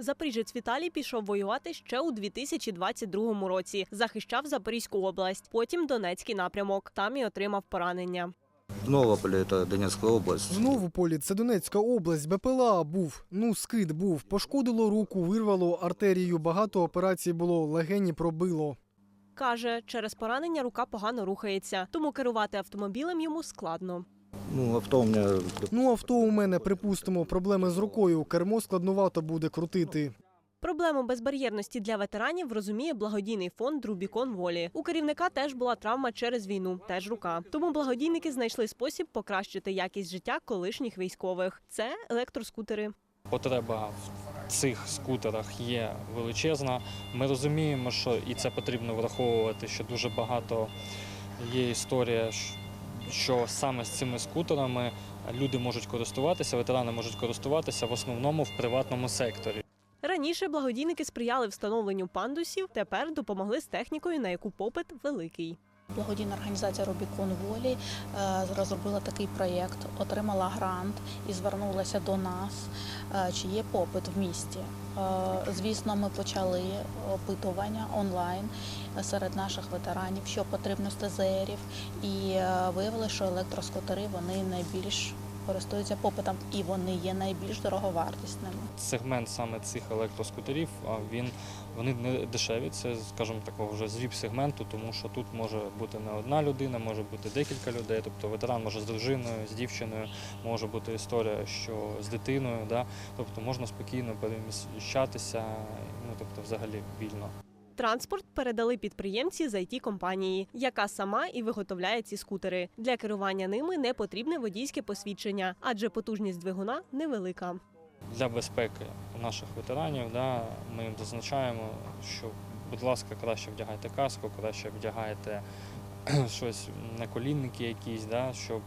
Запоріжець Віталій пішов воювати ще у 2022 році. Захищав Запорізьку область, потім Донецький напрямок. Там і отримав поранення. В Новополе, это Донецкая область. Знову політ, це Донецька область, БПЛА був, ну скид був, пошкодило руку, вирвало артерію, багато операцій було, легені пробило. Каже, через поранення рука погано рухається, тому керувати автомобілем йому складно. Ну, авто у меня Ну, авто у мене, припустимо, проблеми з рукою, кермо складнувато буде крутити. Проблему безбар'єрності для ветеранів розуміє благодійний фонд Рубікон Волі. У керівника теж була травма через війну, теж рука. Тому благодійники знайшли спосіб покращити якість життя колишніх військових. Це електроскутери. Потреба в цих скутерах є величезна. Ми розуміємо, що і це потрібно враховувати, що дуже багато є історія, що саме з цими скутерами люди можуть користуватися, ветерани можуть користуватися в основному в приватному секторі. Раніше благодійники сприяли встановленню пандусів, тепер допомогли з технікою, на яку попит великий. Благодійна організація Рубікон Волі е, розробила такий проєкт, отримала грант і звернулася до нас, е, чи є попит в місті. Е, Звісно, ми почали опитування онлайн серед наших ветеранів, що потрібно з ТЗРів, і виявили, що електроскутери вони найбільш користуються попитом і вони є найбільш дороговартісними. Сегмент саме цих електроскутерів, він вони не дешеві. Це, скажімо, такого вже з віп-сегменту, тому що тут може бути не одна людина, може бути декілька людей. Тобто ветеран може з дружиною, з дівчиною, може бути історія, що з дитиною. Да? Тобто можна спокійно переміщатися, ну тобто взагалі вільно. Транспорт передали підприємці з it компанії, яка сама і виготовляє ці скутери. Для керування ними не потрібне водійське посвідчення, адже потужність двигуна невелика. Для безпеки наших ветеранів да, ми їм зазначаємо, що, будь ласка, краще вдягайте каску, краще вдягайте щось наколінники якісь, да, щоб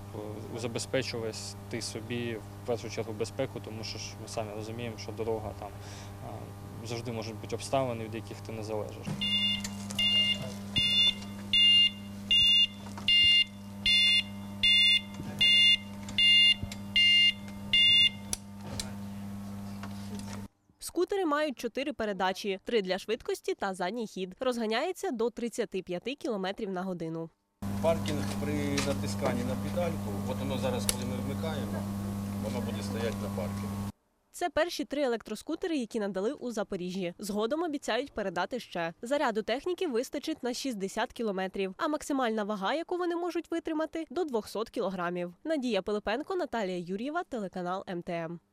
е, забезпечувати собі в першу чергу безпеку, тому що ж ми самі розуміємо, що дорога там завжди можуть бути обставини, від яких ти не залежиш. Скутери мають чотири передачі: три для швидкості та задній хід. Розганяється до 35 км на годину. Паркінг при натисканні на педальку, от воно зараз, коли ми вмикаємо, воно буде стояти на паркінгу. Це перші три електроскутери, які надали у Запоріжжі. Згодом обіцяють передати ще. Заряду техніки вистачить на 60 кілометрів, а максимальна вага, яку вони можуть витримати, до 200 кілограмів. Надія Пилипенко, Наталія Юр'єва, телеканал МТМ.